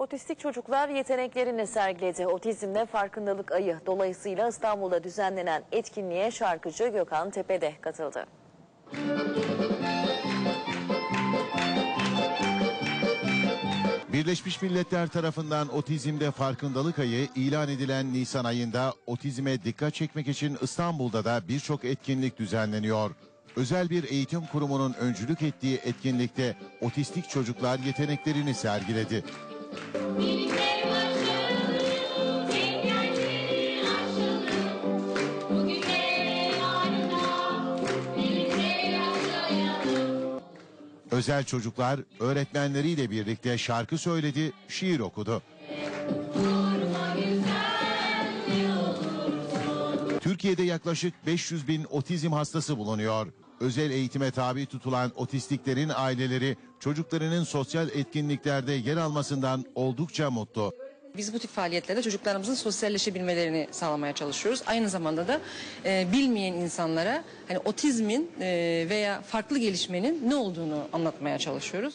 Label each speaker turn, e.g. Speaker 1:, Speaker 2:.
Speaker 1: Otistik çocuklar yeteneklerini sergiledi. Otizmde farkındalık ayı dolayısıyla İstanbul'da düzenlenen etkinliğe şarkıcı Gökhan Tepe de katıldı.
Speaker 2: Birleşmiş Milletler tarafından Otizmde Farkındalık Ayı ilan edilen Nisan ayında otizme dikkat çekmek için İstanbul'da da birçok etkinlik düzenleniyor. Özel bir eğitim kurumunun öncülük ettiği etkinlikte otistik çocuklar yeteneklerini sergiledi. Özel çocuklar öğretmenleriyle birlikte şarkı söyledi, şiir okudu. Türkiye'de yaklaşık 500 bin otizm hastası bulunuyor. Özel eğitime tabi tutulan otistiklerin aileleri çocuklarının sosyal etkinliklerde yer almasından oldukça mutlu.
Speaker 3: Biz bu tip faaliyetlerde çocuklarımızın sosyalleşebilmelerini sağlamaya çalışıyoruz. Aynı zamanda da e, bilmeyen insanlara hani otizmin e, veya farklı gelişmenin ne olduğunu anlatmaya çalışıyoruz.